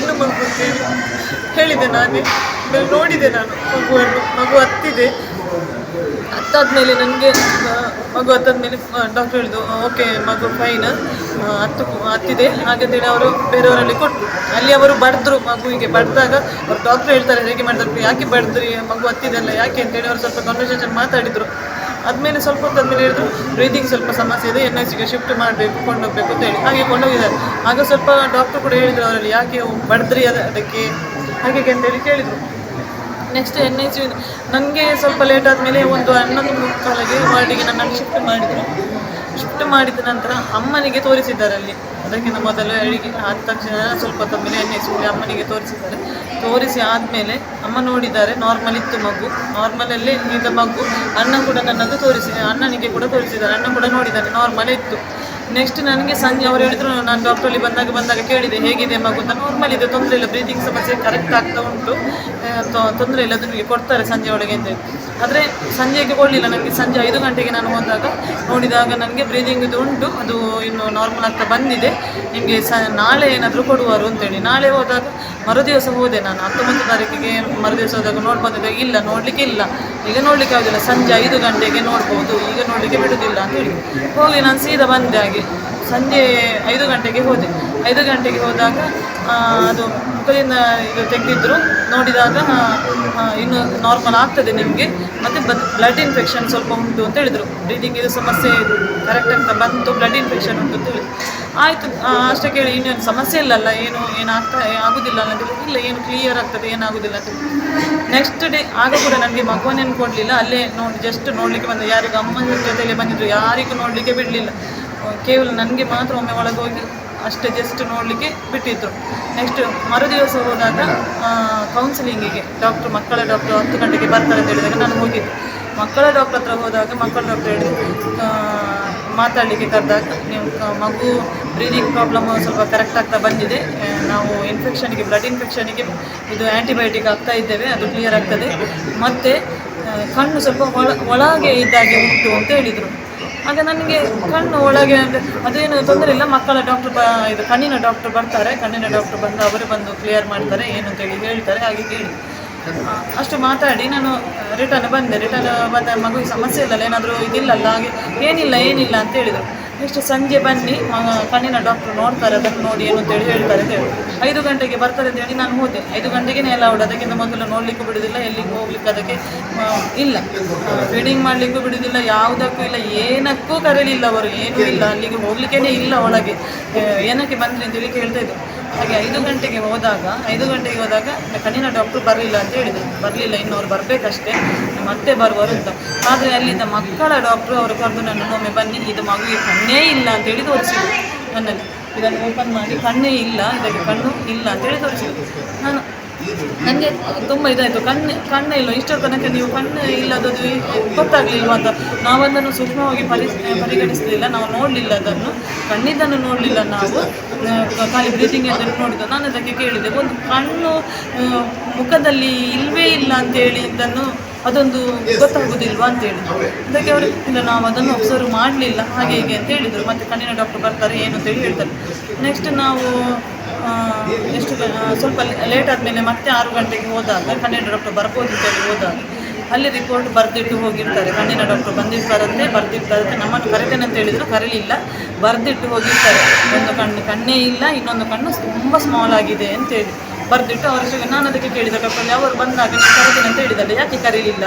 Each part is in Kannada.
ಹೆಣ್ಣು ಮಗು ಅಂತೇಳಿ ಹೇಳಿದೆ ನಾನೇ. ಆಮೇಲೆ ನೋಡಿದೆ ನಾನು. ಮಗುವನ್ನು ಮಗು ಹತ್ತಿದೆ. ಹತ್ತಾದ್ಮೇಲೆ ನನಗೆ ಮಗು ಹತ್ತಾದ್ಮೇಲೆ ಡಾಕ್ಟರ್ ಹೇಳಿದ್ದು ಓಕೆ ಮಗು ಫೈನ್ ಹತ್ತು, ಹತ್ತಿದೆ. ಹಾಗಂತೇಳಿ ಅವರು ಬೇರೆಯವರಲ್ಲಿ ಕೊಟ್ಟರು ಅಲ್ಲಿ ಅವರು ಬಡಿದ್ರು, ಮಗುವಿಗೆ ಬಡ್ದಾಗ. ಅವ್ರು ಡಾಕ್ಟರ್ ಹೇಳ್ತಾರೆ, ಹೇಗೆ ಮಾಡಿದ್ರು ಯಾಕೆ ಬಡಿದ್ರಿ? ಮಗು ಹತ್ತಿದೆಲ್ಲ ಯಾಕೆ? ಅಂತೇಳಿ ಅವರು ಸ್ವಲ್ಪ ಕನ್ವರ್ಸೇಷನ್ ಮಾತಾಡಿದರು. ಆದಮೇಲೆ ಸ್ವಲ್ಪ ಹೊತ್ತಾದ್ಮೇಲೆ ಹೇಳಿದ್ರು ಬ್ರೀದಿಂಗ್ ಸ್ವಲ್ಪ ಸಮಸ್ಯೆ ಇದೆ ಎನ್ ಐ ಗೆ ಶಿಫ್ಟ್ ಮಾಡಬೇಕು, ಕೊಂಡೋಗ್ಬೇಕು, ಅಂತ ಹೇಳಿ. ಹಾಗೆ ಕೊಂಡೋಗಿದ್ದಾರೆ. ಆಗ ಸ್ವಲ್ಪ ಡಾಕ್ಟರ್ ಕೂಡ ಹೇಳಿದ್ರು ಅವರಲ್ಲಿ, ಯಾಕೆ ಬಡಿದ್ರಿ ಅದ, ಅದಕ್ಕೆ? ಹಾಗೆ ಅಂತೇಳಿ ಕೇಳಿದರು. ನೆಕ್ಸ್ಟ್ ಎನ್ ಐ ಸಿ ನನಗೆ ಸ್ವಲ್ಪ ಲೇಟ್ ಆದಮೇಲೆ ಒಂದು ಹನ್ನೊಂದು ಮುಕ್ಕಾಲಿಗೆ ವಾರ್ಡಿಗೆ ನನ್ನನ್ನು ಶಿಫ್ಟ್ ಮಾಡಿದರು. ಶಿಫ್ಟ್ ಮಾಡಿದ ನಂತರ ಅಮ್ಮನಿಗೆ ತೋರಿಸಿದ್ದಾರೆ ಅಲ್ಲಿ. ಅದಕ್ಕಿಂತ ಮೊದಲು ಅಡಿಗೆ ಆದ ತಕ್ಷಣ ಸ್ವಲ್ಪ ಹೊತ್ತಾದ್ಮೇಲೆ ಎಣ್ಣೆ ಐ ಅಮ್ಮನಿಗೆ ತೋರಿಸಿದ್ದಾರೆ. ತೋರಿಸಿ ಆದಮೇಲೆ ಅಮ್ಮ ನೋಡಿದ್ದಾರೆ ನಾರ್ಮಲ್ ಇತ್ತು ಮಗು. ನಾರ್ಮಲಲ್ಲಿ ಇದ್ದ ಮಗು. ಅಣ್ಣ ಕೂಡ ನನ್ನದು ತೋರಿಸಿ, ಅಣ್ಣನಿಗೆ ಕೂಡ ತೋರಿಸಿದ್ದಾರೆ. ಅಣ್ಣ ಕೂಡ ನೋಡಿದ್ದಾರೆ ನಾರ್ಮಲ್ ಇತ್ತು. ನೆಕ್ಸ್ಟ್ ನನಗೆ ಸಂಜೆ ಅವರು ಹೇಳಿದ್ರು, ನಾನು ಡಾಕ್ಟ್ರಲ್ಲಿ ಬಂದಾಗ ಬಂದಾಗ ಕೇಳಿದೆ, ಹೇಗಿದೆ ಮಗು ಅಂತ. ನಾರ್ಮಲ್ ಇದೆ, ತೊಂದರೆ ಇಲ್ಲ ಬ್ರೀತಿಂಗ್ ಸಮಸ್ಯೆ ಕರೆಕ್ಟ್ ಆಗ್ತಾ ಉಂಟು. ತೊಂದರೆ ಇಲ್ಲ ನಿಮಗೆ ಕೊಡ್ತಾರೆ ಸಂಜೆ ಒಳಗೆ ಅಂತ ಆದರೆ ಸಂಜೆಗೆ ಕೊಡಲಿಲ್ಲ ನನಗೆ ಸಂಜೆ ಐದು ಗಂಟೆಗೆ ನಾನು ಹೋದಾಗ ನೋಡಿದಾಗ ನನಗೆ ಬ್ರೀದಿಂಗ್ ಇದು ಉಂಟು, ಅದು ಇನ್ನು ನಾರ್ಮಲ್ ಆಗ್ತಾ ಬಂದಿದೆ. ನಿಮಗೆ ಸ, ನಾಳೆ ಏನಾದರೂ ಕೊಡುವರು ಅಂತೇಳಿ ನಾಳೆ ಹೋದಾಗ ಮರುದಿವಸ ಹೋದೆ ನಾನು, ಹತ್ತೊಂಬತ್ತು ತಾರೀಕಿಗೆ ಮರುದಿವಸ ಹೋದಾಗ ನೋಡಿ ಬಂದಿದ್ದೆ. ಇಲ್ಲ, ನೋಡಲಿಕ್ಕೆ ಇಲ್ಲ. ಈಗ ನೋಡಲಿಕ್ಕೆ ಆಗೋದಿಲ್ಲ, ಸಂಜೆ ಐದು ಗಂಟೆಗೆ ನೋಡ್ಬೋದು, ಈಗ ನೋಡಲಿಕ್ಕೆ ಬಿಡುವುದಿಲ್ಲ ಅಂತೇಳಿ ಹೋಗಿ ನಾನು ಸೀದಾ ಬಂದೆ ಹಾಗೆ. ಸಂಜೆ ಐದು ಗಂಟೆಗೆ ಹೋದೆ. ಐದು ಗಂಟೆಗೆ ಹೋದಾಗ ಅದು ಮುಖದಿಂದ ಇದು ತೆಗೆದಿದ್ರು. ನೋಡಿದಾಗ ಇನ್ನು ನಾರ್ಮಲ್ ಆಗ್ತದೆ ನಿಮಗೆ. ಮತ್ತು ಬ್ಲಡ್ ಇನ್ಫೆಕ್ಷನ್ ಸ್ವಲ್ಪ ಉಂಟು ಅಂತ ಹೇಳಿದರು. ಬ್ರೀದಿಂಗ್ ಇದು ಸಮಸ್ಯೆ ಕರೆಕ್ಟ್ ಅಂತ ಬಂತು ಬ್ಲಡ್ ಇನ್ಫೆಕ್ಷನ್ ಉಂಟು ಅಂತ ಹೇಳಿದ್ರು. ಆಯಿತು ಅಷ್ಟೇ ಕೇಳಿ, ಇನ್ನೇನು ಸಮಸ್ಯೆ ಇಲ್ಲಲ್ಲ, ಏನು ಏನು ಆಗ್ತಾ ಆಗೋದಿಲ್ಲ ಅಂತ ಹೇಳಿ ಇಲ್ಲ, ಏನು ಕ್ಲಿಯರ್ ಆಗ್ತದೆ ಏನಾಗೋದಿಲ್ಲ ಅಂತ ನೆಕ್ಸ್ಟ್ ಡೇ ಆಗ ಕೂಡ ನನಗೆ ಮಗುವನ್ನೇನು ಕೊಡಲಿಲ್ಲ. ಅಲ್ಲೇ ನೋಡಿ ಜಸ್ಟ್ ನೋಡಲಿಕ್ಕೆ ಬಂದ. ಯಾರಿಗೂ ಅಮ್ಮನ ಜೊತೆಗೆ ಬಂದಿದ್ರು. ಯಾರಿಗೂ ನೋಡಲಿಕ್ಕೆ ಬಿಡಲಿಲ್ಲ. ಕೇವಲ ನನಗೆ ಮಾತ್ರ ಒಮ್ಮೆ ಒಳಗೆ ಹೋಗಿ ಅಷ್ಟೇ ಜಸ್ಟ್ ನೋಡಲಿಕ್ಕೆ ಬಿಟ್ಟಿದ್ರು. ನೆಕ್ಸ್ಟ್ ಮರುದಿವಸ ಹೋದಾಗ ಕೌನ್ಸಿಲಿಂಗಿಗೆ ಡಾಕ್ಟ್ರು ಮಕ್ಕಳ ಡಾಕ್ಟ್ರು ಹತ್ತು ಗಂಟೆಗೆ ಬರ್ತಾರೆ ಅಂತ ಹೇಳಿದಾಗ ನಾನು ಹೋಗಿದ್ದೆ. ಮಕ್ಕಳ ಡಾಕ್ಟ್ರ್ ಹತ್ರ ಹೋದಾಗ ಮಕ್ಕಳ ಡಾಕ್ಟ್ರ್ ಹೇಳಿದ್ರು ಆ, ಮಾತಾಡಲಿಕ್ಕೆ ಕರೆದಾಗ ನೀವು ಮಗು ಬ್ರೀದಿಂಗ್ ಪ್ರಾಬ್ಲಮ್ ಸ್ವಲ್ಪ ಕರೆಕ್ಟ್ ಆಗ್ತಾ ಬಂದಿದೆ. ನಾವು ಇನ್ಫೆಕ್ಷನ್ಗೆ ಬ್ಲಡ್ ಇನ್ಫೆಕ್ಷನಿಗೆ ಇದು ಆ್ಯಂಟಿಬಯೋಟಿಕ್ ಆಗ್ತಾ ಇದ್ದೇವೆ ಅದು ಕ್ಲಿಯರ್ ಆಗ್ತದೆ. ಮತ್ತು ಕಣ್ಣು ಸ್ವಲ್ಪ ಒಳ ಒಳಗೆ ಇದ್ದಾಗೆ ಉಂಟು ಅಂತ ಹೇಳಿದರು. ಆಗ ನನಗೆ ಕಣ್ಣು ಒಳಗೆ ಅದೇನು ತೊಂದರೆ ಇಲ್ಲ, ಮಕ್ಕಳ ಡಾಕ್ಟರ್ ಬ ಇದು ಕಣ್ಣಿನ ಡಾಕ್ಟರ್ ಬರ್ತಾರೆ, ಕಣ್ಣಿನ ಡಾಕ್ಟರ್ ಬಂದು ಅವರು ಬಂದು ಕ್ಲಿಯರ್ ಮಾಡ್ತಾರೆ, ಏನು ಅಂತೇಳಿ ಹೇಳ್ತಾರೆ, ಹಾಗೆ ಕೇಳಿ. ಅಷ್ಟು ಮಾತಾಡಿ, ನಾನು ರಿಟರ್ನ್ ಬಂದೆ. ರಿಟರ್ನ್ ಬಂದ ಮಗುವಿಗೆ ಸಮಸ್ಯೆ ಇಲ್ಲಲ್ಲ, ಏನಾದರೂ ಇದಿಲ್ಲಲ್ಲ, ಹಾಗೆ ಏನಿಲ್ಲ ಏನಿಲ್ಲ ಅಂತ ಹೇಳಿದರು. ನೆಕ್ಸ್ಟ್ ಸಂಜೆ ಬನ್ನಿ. ಕಣ್ಣಿನ ಡಾಕ್ಟ್ರು ನೋಡ್ತಾರೆ, ಅದನ್ನು ನೋಡಿ ಏನು ಅಂತೇಳಿ ಹೇಳ್ತಾರೆ. ಅಂತ ಹೇಳಿ. ಐದು ಗಂಟೆಗೆ ಬರ್ತಾರೆ ಅಂತ ಹೇಳಿ ನಾನು ಹೋದೆ. ಐದು ಗಂಟೆಗೆ ಅಲೌಡ್ ಅದಕ್ಕಿಂತ ಮೊದಲು ನೋಡಲಿಕ್ಕೂ ಬಿಡೋದಿಲ್ಲ, ಎಲ್ಲಿಗೆ ಹೋಗ್ಲಿಕ್ಕೆ ಅದಕ್ಕೆ ಇಲ್ಲ. ಫೀಡಿಂಗ್ ಮಾಡಲಿಕ್ಕೂ ಬಿಡೋದಿಲ್ಲ, ಯಾವುದಕ್ಕೂ ಇಲ್ಲ. ಏನಕ್ಕೂ ಕರೀಲಿಲ್ಲ ಅವರು, ಏನೂ ಇಲ್ಲ. ಅಲ್ಲಿಗೆ ಹೋಗ್ಲಿಕ್ಕೇ ಇಲ್ಲ ಒಳಗೆ. ಏನಕ್ಕೆ ಬಂದ್ರಿ ಅಂತೇಳಿ ಕೇಳ್ತಾ ಇದ್ದರು ಹಾಗೆ ಐದು ಗಂಟೆಗೆ ಹೋದಾಗ, ಐದು ಗಂಟೆಗೆ ಹೋದಾಗ, ಕಣ್ಣಿನ ಡಾಕ್ಟ್ರು ಬರಲಿಲ್ಲ ಅಂತ ಹೇಳಿದರು. ಬರಲಿಲ್ಲ ಇನ್ನು ಅವ್ರು ಬರಬೇಕಷ್ಟೇ. ಮತ್ತೆ ಬರುವರು ಅಂತ. ಆದರೆ ಅಲ್ಲಿಂದ ಮಕ್ಕಳ ಡಾಕ್ಟ್ರು ಅವರು ಕರೆದು ನನ್ನನ್ನು ಒಮ್ಮೆ ಬನ್ನಿ, ಇದು ಮಗುವಿಗೆ ಕಣ್ಣೇ ಇಲ್ಲ ಅಂತೇಳಿ ತೋರಿಸಿದ್ರು ನನ್ನಲ್ಲಿ. ಇದನ್ನು ಓಪನ್ ಮಾಡಿ, ಕಣ್ಣೇ ಇಲ್ಲ, ಇದಕ್ಕೆ ಕಣ್ಣು ಇಲ್ಲ ಅಂತೇಳಿ ತೋರಿಸಿದ್ರು. ನಾನು ನನಗೆ ತುಂಬ ಇದಾಯಿತು. ಕಣ್ಣು ಕಣ್ಣು ಇಲ್ಲ. ಇಷ್ಟರ ತನಕ ನೀವು ಕಣ್ಣು ಇಲ್ಲದದು ಗೊತ್ತಾಗಲಿಲ್ವ ಅಂತ. ನಾವದನ್ನು ಸೂಕ್ಷ್ಮವಾಗಿ ಪರಿ, ಪರಿಗಣಿಸಲಿಲ್ಲ. ನಾವು ನೋಡಲಿಲ್ಲ ಅದನ್ನು. ಕಣ್ಣಿದ್ದನ್ನು ನೋಡಲಿಲ್ಲ ನಾವು. ಖಾಲಿ ಬ್ರೀತಿಂಗ್ ಅದನ್ನು ನೋಡಿದ್ದು. ನಾನು ಅದಕ್ಕೆ ಕೇಳಿದೆ. ಒಂದು ಕಣ್ಣು ಮುಖದಲ್ಲಿ ಇಲ್ವೇ ಇಲ್ಲ ಅಂತೇಳಿ ಇದನ್ನು ಅದೊಂದು ಗೊತ್ತಾಗೋದಿಲ್ವಾ ಅಂತೇಳಿ ಅದಕ್ಕೆ ಅವರು ಇಲ್ಲ ನಾವು ಅದನ್ನು ಒಬ್ಸರ್ವ್ ಮಾಡಲಿಲ್ಲ. ಹಾಗೆ ಹೀಗೆ ಅಂತ ಹೇಳಿದರು. ಮತ್ತು ಕಣ್ಣಿನ ಡಾಕ್ಟರ್ ಬರ್ತಾರೆ ಏನು ಅಂತೇಳಿ ಹೇಳ್ತಾರೆ. ನೆಕ್ಸ್ಟ್ ನಾವು ಎಷ್ಟು ಸ್ವಲ್ಪ ಲೇಟ್ ಆದಮೇಲೆ ಮತ್ತೆ ಆರು ಗಂಟೆಗೆ ಹೋದಾಗ ಕಣ್ಣಿನ ಡಾಕ್ಟರ್ ಬರ್ಬೋದು ಅಂತೇಳಿ ಹೋದಾಗ ಅಲ್ಲಿ ರಿಪೋರ್ಟ್ ಬರೆದಿಟ್ಟು ಹೋಗಿರ್ತಾರೆ. ಕಣ್ಣಿನ ಡಾಕ್ಟರ್ ಬಂದಿರ್ತಾರಂತೆ ಬರೆದಿರ್ತಾರಂತೆ. ನಮ್ಮನ್ನು ಕರಿತೇನೆ ಅಂತ ಹೇಳಿದ್ರು ಕರೀಲಿಲ್ಲ. ಬರೆದಿಟ್ಟು ಹೋಗಿರ್ತಾರೆ. ಒಂದು ಕಣ್ಣು ಕಣ್ಣೇ ಇಲ್ಲ ಇನ್ನೊಂದು ಕಣ್ಣು ತುಂಬ ಸ್ಮಾಲ್ ಆಗಿದೆ ಅಂತೇಳಿ ಬರೆದಿಟ್ಟು ಅವರ ನಾನು ಅದಕ್ಕೆ ಕೇಳಿದ, ಡಾಕ್ಟರ್, ಅವರು ಬಂದಾಗ ಕರೆದಿನ ಅಂತ ಹೇಳಿದ್ದಾರೆ. ಯಾಕೆ ಕರೀಲಿಲ್ಲ?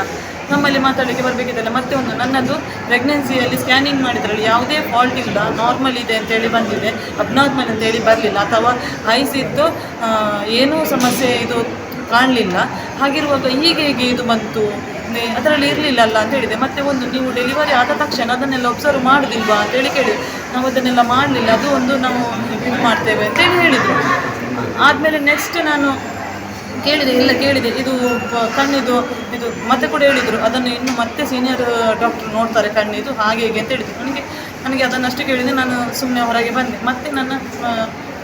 ನಮ್ಮಲ್ಲಿ ಮಾತಾಡಲಿಕ್ಕೆ ಬರಬೇಕಿದ್ದಲ್ಲ ಮತ್ತೆ ಒಂದು ನನ್ನದು ಪ್ರೆಗ್ನೆನ್ಸಿಯಲ್ಲಿ ಸ್ಕ್ಯಾನಿಂಗ್ ಮಾಡಿದ್ರಲ್ಲಿ ಯಾವುದೇ ಫಾಲ್ಟ್ ಇಲ್ಲ ನಾರ್ಮಲ್ ಇದೆ ಅಂತೇಳಿ ಬಂದಿದೆ ಅಬ್ನಾರ್ಮಲ್ ಅಂತೇಳಿ ಬರಲಿಲ್ಲ, ಅಥವಾ ಐಸ್ ಇತ್ತು ಏನೂ ಸಮಸ್ಯೆ ಇದು ಕಾಣಲಿಲ್ಲ. ಹಾಗಿರುವಾಗ ಹೀಗೆ ಹೇಗೆ ಇದು ಬಂತು ಅದರಲ್ಲಿ ಇರಲಿಲ್ಲ ಅಲ್ಲ ಅಂತ ಹೇಳಿದೆ. ಮತ್ತೆ ಒಂದು ನೀವು ಡೆಲಿವರಿ ಆದ ತಕ್ಷಣ ಅದನ್ನೆಲ್ಲ ಒಬ್ಸರ್ವ್ ಮಾಡೋದಿಲ್ವಾ ಅಂತೇಳಿ ಕೇಳಿದೆ. ನಾವು ಅದನ್ನೆಲ್ಲ ಮಾಡಲಿಲ್ಲ, ಅದು ಒಂದು ನಾವು ಇದು ಮಾಡ್ತೇವೆ ಅಂತೇಳಿ ಹೇಳಿದರು. ಆದಮೇಲೆ ನೆಕ್ಸ್ಟ್ ನಾನು ಕೇಳಿದೆ, ಇಲ್ಲ ಕೇಳಿದೆ, ಇದು ಕಣ್ಣಿದು, ಇದು ಮತ್ತೆ ಕೂಡ ಹೇಳಿದರು, ಅದನ್ನು ಇನ್ನು ಮತ್ತೆ ಸೀನಿಯರ್ ಡಾಕ್ಟರ್ ನೋಡ್ತಾರೆ ಕಣ್ಣಿದು, ಹಾಗೆ ಹೀಗೆ ಅಂತ ಹೇಳಿದರು. ನನಗೆ ನನಗೆ ಅದನ್ನಷ್ಟು ಕೇಳಿದೆ, ನಾನು ಸುಮ್ಮನೆ ಹೊರಗೆ ಬಂದೆ. ಮತ್ತೆ ನನ್ನ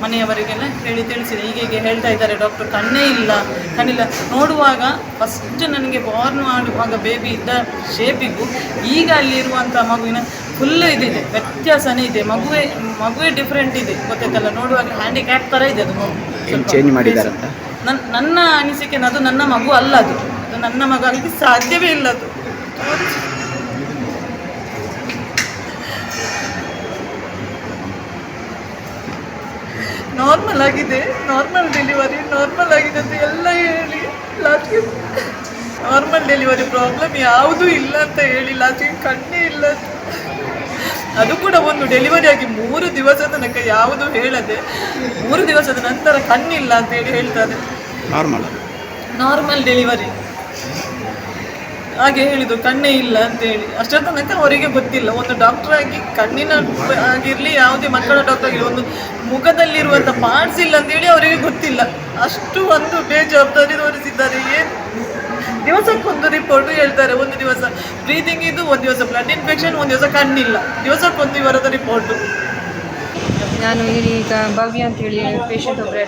ಮನೆಯವರಿಗೆಲ್ಲ ಹೇಳಿ ತಿಳಿಸಿದೆ. ಹೀಗೆ ಹೀಗೆ ಹೇಳ್ತಾ ಇದ್ದಾರೆ ಡಾಕ್ಟರ್ ಕಣ್ಣೇ ಇಲ್ಲ, ಕಣ್ಣಿಲ್ಲ. ನೋಡುವಾಗ ಫಸ್ಟ್ ನನಗೆ ಬಾರ್ನ್ ಮಾಡುವಾಗ ಬೇಬಿ ಇದ್ದ ಶೇಪಿಗೂ ಈಗ ಅಲ್ಲಿರುವಂಥ ಮಗುವಿನ ಫುಲ್ ಇದಿದೆ. ವ್ಯತ್ಯಾಸನೇ ಇದೆ. ಮಗುವೇ ಮಗುವೇ ಡಿಫ್ರೆಂಟ್ ಇದೆ. ಗೊತ್ತಾಯ್ತಲ್ಲ? ನೋಡುವಾಗ ಹ್ಯಾಂಡಿಕ್ಯಾಪ್ ತರ ಇದೆ ಅದು ಚೇಂಜ್ ಮಾಡಿದಾರಂತ? ನನ್ನ ನನ್ನ ಅನಿಸಿಕೆ ಅದು ನನ್ನ ಮಗು ಅಲ್ಲ ಅದು. ಅದು ನನ್ನ ಮಗು ಆಗಲಿಕ್ಕೆ ಸಾಧ್ಯವೇ ಇಲ್ಲ ಅದು. ನಾರ್ಮಲ್ ಆಗಿದೆ. ನಾರ್ಮಲ್ ಡೆಲಿವರಿ ನಾರ್ಮಲ್ ಆಗಿದೆ ಅಂತ ಎಲ್ಲ ಹೇಳಿ. ಲಾಸ್ಟ್ಗೆ ನಾರ್ಮಲ್ ಡೆಲಿವರಿ ಪ್ರಾಬ್ಲಮ್ ಯಾವುದೂ ಇಲ್ಲ ಅಂತ ಹೇಳಿ. ಲಾಸ್ಟ್ಗೆ ಕಣ್ಣೇ ಇಲ್ಲ. ಅದು ಕೂಡ ಒಂದು ಡೆಲಿವರಿ ಆಗಿ ಮೂರು ದಿವಸ ತನಕ ಯಾವುದು ಹೇಳದೆ ಮೂರು ದಿವಸದ ನಂತರ ಕಣ್ಣಿಲ್ಲ ಅಂತ ಹೇಳಿ ಹೇಳ್ತಾರೆ. ನಾರ್ಮಲ್ ನಾರ್ಮಲ್ ಡೆಲಿವರಿ ಹಾಗೆ ಹೇಳಿದ್ದು ಕಣ್ಣೇ ಇಲ್ಲ ಅಂತ ಹೇಳಿ. ಅಷ್ಟರ ತನಕ ಅವರಿಗೆ ಗೊತ್ತಿಲ್ಲ. ಒಂದು ಡಾಕ್ಟರ್ ಆಗಿ ಕಣ್ಣಿನ ಆಗಿರಲಿ ಯಾವುದೇ ಮಕ್ಕಳ ಡಾಕ್ಟರ್ ಆಗಿರಲಿ ಒಂದು ಮುಖದಲ್ಲಿರುವಂಥ ಪಾರ್ಟ್ಸ್ ಇಲ್ಲ ಅಂತ ಹೇಳಿ ಅವರಿಗೆ ಗೊತ್ತಿಲ್ಲ. ಅಷ್ಟು ಒಂದು ಬೇಜವಾಬ್ದಾರಿ ತೋರಿಸಿದ್ದಾರೆ. ಏನು ದಿವಸಕ್ಕೊಂದು ರಿಪೋರ್ಟ್ ಹೇಳ್ತಾರೆ, ಒಂದು ದಿವಸ ಬ್ರೀದಿಂಗ್ ಇದು, ಒಂದು ದಿವಸ ಬ್ಲಡ್ ಇನ್ಫೆಕ್ಷನ್ ಒಂದು ದಿವಸ ಕಣ್ಣಿಲ್ಲ. ದಿವಸಕ್ಕೊಂದು ಇವರದ ರಿಪೋರ್ಟು ನಾನು ಈಗ ಭವ್ಯ ಅಂತೇಳಿ ಪೇಷಂಟ್ ಒಬ್ಬರ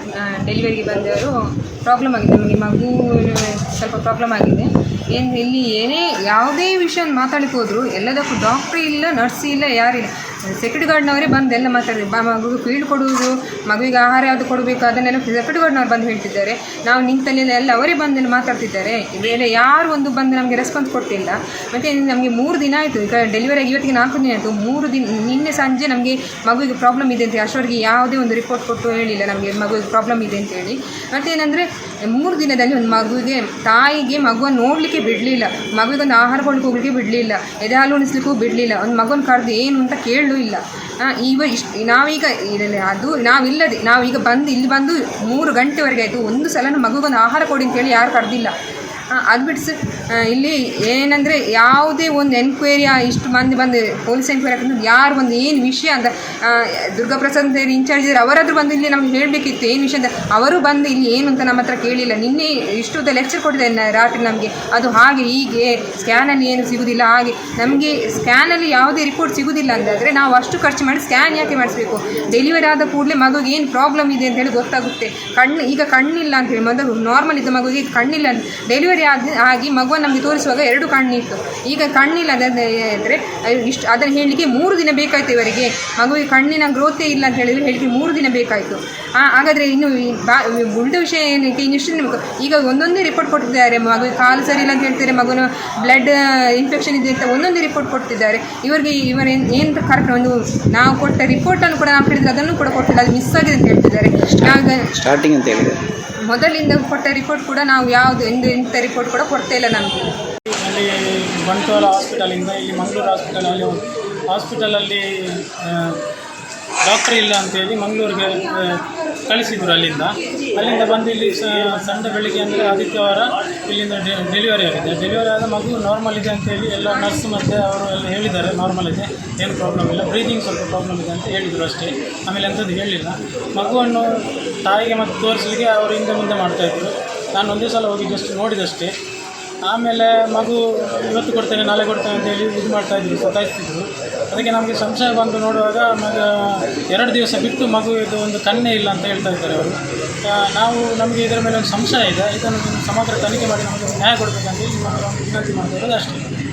ಡೆಲಿವರಿಗೆ ಬಂದವರು. ಪ್ರಾಬ್ಲಮ್ ಆಗಿದೆ ನಮಗೆ ಮಗು, ಸ್ವಲ್ಪ ಪ್ರಾಬ್ಲಮ್ ಆಗಿದೆ. ಏನು, ಇಲ್ಲಿ ಏನೇ ಯಾವುದೇ ವಿಷಯ ಮಾತಾಡಲಿಕ್ಕೆ ಹೋದರೂ, ಎಲ್ಲದಕ್ಕೂ ಡಾಕ್ಟ್ರ್ ಇಲ್ಲ ನರ್ಸ್ ಇಲ್ಲ, ಯಾರಿಲ್ಲ. ಸೆಕ್ಯೂರಿಟಿ ಗಾರ್ಡ್ನವರೇ ಬಂದು ಎಲ್ಲ ಮಾತಾಡಿದ್ರು. ಬಾ, ಮಗುಗೆ ಫೀಲ್ಡ್ ಕೊಡುವುದು, ಮಗುವಿಗೆ ಆಹಾರ ಯಾವುದು ಕೊಡಬೇಕು ಅದನ್ನೆಲ್ಲ ಸೆಕ್ಯೂರಿಟಿ ಗಾರ್ಡ್ನವ್ರು ಬಂದು ಹೇಳ್ತಿದ್ದಾರೆ. ನಾವು ನಿಂತಲ್ಲೆಲ್ಲ ಎಲ್ಲ ಅವರೇ ಬಂದು ಮಾತಾಡ್ತಿದ್ದಾರೆ. ಬೇರೆ ಯಾರು ಒಂದು ಬಂದು ನಮಗೆ ರೆಸ್ಪಾನ್ಸ್ ಕೊಟ್ಟಿಲ್ಲ ಮತ್ತು ನಮಗೆ ಮೂರು ದಿನ ಆಯಿತು. ಈಗ ಡೆಲಿವರಿ ಆಗಿ ಇವತ್ತಿಗೆ ನಾಲ್ಕು ದಿನ ಆಯಿತು. ಮೂರು ದಿನ, ನಿನ್ನೆ ಸಂಜೆ ನಮಗೆ ಮಗುವಿಗೆ ಪ್ರಾಬ್ಲಮ್ ಇದೆ ಅಂತ ಅಷ್ಟವರೆಗೆ ಯಾವುದೇ ಒಂದು ರಿಪೋರ್ಟ್ ಕೊಟ್ಟು ಹೇಳಿಲ್ಲ ನಮಗೆ ಮಗುವಿಗೆ ಪ್ರಾಬ್ಲಮ್ ಇದೆ ಅಂತೇಳಿ ಮತ್ತೇನೆಂದರೆ ಮೂರು ದಿನದಲ್ಲಿ ಒಂದು ಮಗುವಿಗೆ ತಾಯಿಗೆ ಮಗುವನ್ನು ನೋಡಲಿಕ್ಕೆ ಬಿಡಲಿಲ್ಲ. ಮಗುವಿಗೆ ಒಂದು ಆಹಾರ ಕೊಡ್ಲಿಕ್ಕೆ ಹೋಗ್ಲಿಕ್ಕೆ ಬಿಡಲಿಲ್ಲ. ಎದೆ ಹಾಲು ಉಣಿಸ್ಲಿಕ್ಕೂ ಬಿಡಲಿಲ್ಲ. ಒಂದು ಮಗುವನ್ನು ಕರೆದು ಏನು ಅಂತ ಕೇಳಲೂ ಇಲ್ಲ. ಇವ ಇಷ್ಟು, ನಾವೀಗ ಅದು ನಾವಿಲ್ಲದೆ, ನಾವೀಗ ಬಂದು, ಇಲ್ಲಿ ಬಂದು ಮೂರು ಗಂಟೆವರೆಗೆ ಆಯಿತು. ಒಂದು ಸಲ ಮಗುಗೊಂದು ಆಹಾರ ಕೊಡಿ ಅಂತೇಳಿ ಯಾರು ಕರೆದಿಲ್ಲ. ಅದು ಸರ್. ಇಲ್ಲಿ ಏನಂದರೆ ಯಾವುದೇ ಒಂದು ಎನ್ಕ್ವೈರಿ ಇಷ್ಟು ಮಂದಿ ಬಂದು ಪೊಲೀಸ್ ಎನ್ಕ್ವೈರಿ ಹಾಕಿದ್ರೆ ಯಾರು ಒಂದು ಏನು ವಿಷಯ ಅಂತ ದುರ್ಗಾ ದುರ್ಗಾಪ್ರಸಾದ್ ಇನ್ಚಾರ್ಜ್ ಇದ್ದಾರೆ ಅವರಾದರೂ ಬಂದು ಇಲ್ಲಿ ನಮ್ಗೆ ಹೇಳಬೇಕಿತ್ತು ಏನು ವಿಷಯ ಅಂತ. ಅವರು ಬಂದು ಇಲ್ಲಿ ಏನು ಅಂತ ನಮ್ಮ ಹತ್ರ ಕೇಳಿಲ್ಲ. ನಿನ್ನೆ ಇಷ್ಟುದ ಲೆಕ್ಚರ್ ಕೊಟ್ಟಿದ್ದಾರೆ ರಾತ್ರಿ ನಮಗೆ. ಅದು ಹಾಗೆ ಹೀಗೆ ಸ್ಕ್ಯಾನಲ್ಲಿ ಏನು ಸಿಗುವುದಿಲ್ಲ ಹಾಗೆ. ನಮಗೆ ಸ್ಕ್ಯಾನಲ್ಲಿ ಯಾವುದೇ ರಿಪೋರ್ಟ್ ಸಿಗುವುದಿಲ್ಲ ಅಂತಾದರೆ ನಾವು ಅಷ್ಟು ಖರ್ಚು ಮಾಡಿ ಸ್ಕ್ಯಾನ್ ಯಾಕೆ ಮಾಡಿಸ್ಬೇಕು? ಡೆಲಿವರಿ ಆದ ಕೂಡಲೇ ಮಗುಗೆ ಏನು ಪ್ರಾಬ್ಲಮ್ ಇದೆ ಅಂತ ಹೇಳಿ ಗೊತ್ತಾಗುತ್ತೆ. ಕಣ್ಣು, ಈಗ ಕಣ್ಣಿಲ್ಲ ಅಂತ ಹೇಳಿ, ಮೊದಲು ನಾರ್ಮಲ್ ಇದ್ದ ಮಗುಗೆ ಕಣ್ಣಿಲ್ಲ ಡೆಲಿವರಿ ಆದ ಆಗಿ ಮಗುವನ್ನು ನಮಗೆ ತೋರಿಸುವಾಗ ಎರಡು ಕಣ್ಣಿತ್ತು. ಈಗ ಕಣ್ಣಿಲ್ಲ ಅಂದರೆ ಇಷ್ಟು ಅದನ್ನು ಹೇಳಲಿಕ್ಕೆ ಮೂರು ದಿನ ಬೇಕಾಯಿತು ಇವರಿಗೆ. ಮಗುವಿಗೆ ಕಣ್ಣಿನ ಗ್ರೋತೇ ಇಲ್ಲ ಅಂತ ಹೇಳಿದರೆ ಹೇಳಲಿಕ್ಕೆ ಮೂರು ದಿನ ಬೇಕಾಯಿತು. ಹಾಗಾದರೆ ಇನ್ನು ಬಾ ಉಳಿದ ವಿಷಯ ಏನಕ್ಕೆ? ಇನ್ನಿಷ್ಟು ನಿಮಗೆ ಈಗ ಒಂದೊಂದೇ ರಿಪೋರ್ಟ್ ಕೊಟ್ಟಿದ್ದಾರೆ. ಮಗುವಿಗೆ ಕಾಲು ಸರಿ ಇಲ್ಲ ಅಂತ ಹೇಳ್ತಾರೆ ಮಗುನ ಬ್ಲಡ್ ಇನ್ಫೆಕ್ಷನ್ ಇದೆ ಅಂತ ಒಂದೊಂದೇ ರಿಪೋರ್ಟ್ ಕೊಟ್ಟಿದ್ದಾರೆ. ಇವರಿಗೆ ಇವರ ಏನು ಕರೆಕ್ಟ್ ಒಂದು ನಾವು ಕೊಟ್ಟ ರಿಪೋರ್ಟನ್ನು ಕೂಡ ನಾವು ಹೇಳಿದ್ರೆ ಅದನ್ನು ಕೂಡ ಕೊಟ್ಟಿಲ್ಲ. ಅದು ಮಿಸ್ ಆಗಿದೆ ಅಂತ ಹೇಳ್ತಿದ್ದಾರೆ. ಸ್ಟಾರ್ಟಿಂಗ್ ಅಂತ ಹೇಳಿದೆ ಮೊದಲಿಂದ ಕೊಟ್ಟ ರಿಪೋರ್ಟ್ ಕೂಡ ನಾವು ಯಾವುದು ಎಂದು ಇಂಥ ರಿಪೋರ್ಟ್ ಕೂಡ ಕೊಡ್ತಾ ಇಲ್ಲ ನಮಗೆ. ಅಲ್ಲಿ ಬಂಟ್ವಾಳ ಹಾಸ್ಪಿಟಲಿಂದ ಇಲ್ಲಿ ಮಂಗಳೂರು ಹಾಸ್ಪಿಟಲಲ್ಲಿ ಹಾಸ್ಪಿಟಲಲ್ಲಿ ಡಾಕ್ಟ್ರ್ ಇಲ್ಲ ಅಂತೇಳಿ ಮಂಗಳೂರಿಗೆ ಕಳಿಸಿದ್ರು ಅಲ್ಲಿಂದ. ಅಲ್ಲಿಂದ ಬಂದು ಇಲ್ಲಿ ಸಂಡೆ ಬೆಳಿಗ್ಗೆ ಅಂದರೆ ಆದಿತ್ಯವಾರ ಇಲ್ಲಿಂದ ಡೆಲಿವರಿ ಆಗಿದೆ. ಡೆಲಿವರಿ ಆದ ಮಗು ನಾರ್ಮಲ್ ಇದೆ ಅಂತೇಳಿ ಎಲ್ಲ ನರ್ಸ್ ಮತ್ತು ಅವರು ಎಲ್ಲ ಹೇಳಿದ್ದಾರೆ ನಾರ್ಮಲ್ ಇದೆ, ಏನು ಪ್ರಾಬ್ಲಮ್ ಇಲ್ಲ. ಬ್ರೀದಿಂಗ್ ಸ್ವಲ್ಪ ಪ್ರಾಬ್ಲಮ್ ಇದೆ ಅಂತ ಹೇಳಿದರು ಅಷ್ಟೇ. ಆಮೇಲೆ ಅಂಥದ್ದು ಹೇಳಿಲ್ಲ. ಮಗುವನ್ನು ತಾಯಿಗೆ ಮತ್ತು ತೋರಿಸಲಿಕ್ಕೆ ಅವರು ಹಿಂದೆ ಮುಂದೆ ಮಾಡ್ತಾಯಿದ್ರು ನಾನು ಒಂದೇ ಸಲ ಹೋಗಿ ಜಸ್ಟ್ ನೋಡಿದಷ್ಟೇ. ಆಮೇಲೆ ಮಗು ಇವತ್ತು ಕೊಡ್ತೇನೆ, ನಾಳೆ ಕೊಡ್ತೇನೆ ಅಂತ ಹೇಳಿ ಇದು ಮಾಡ್ತಾ ಇದ್ರು, ಸತಾಯಿಸ್ತಿದ್ರು. ಅದಕ್ಕೆ ನಮಗೆ ಸಂಶಯ ಬಂದು ನೋಡುವಾಗ ಮಗ ಎರಡು ದಿವಸ ಬಿಟ್ಟು ಮಗು ಇದು ಒಂದು ಕಣ್ಣೇ ಇಲ್ಲ ಅಂತ ಹೇಳ್ತಾ ಇದ್ದಾರೆ ಅವರು. ನಾವು ನಮಗೆ ಇದರ ಮೇಲೆ ಒಂದು ಸಂಶಯ ಇದೆ. ಇದನ್ನು ಸಮಗ್ರ ತನಿಖೆ ಮಾಡಿ ನಮಗೆ ನ್ಯಾಯ ಕೊಡಬೇಕಂತ ಹೇಳಿ ನಿಮ್ಮನ್ನು ವಿನಂತಿ ಮಾಡ್ತಾ ಇರೋದು ಅಷ್ಟೇ.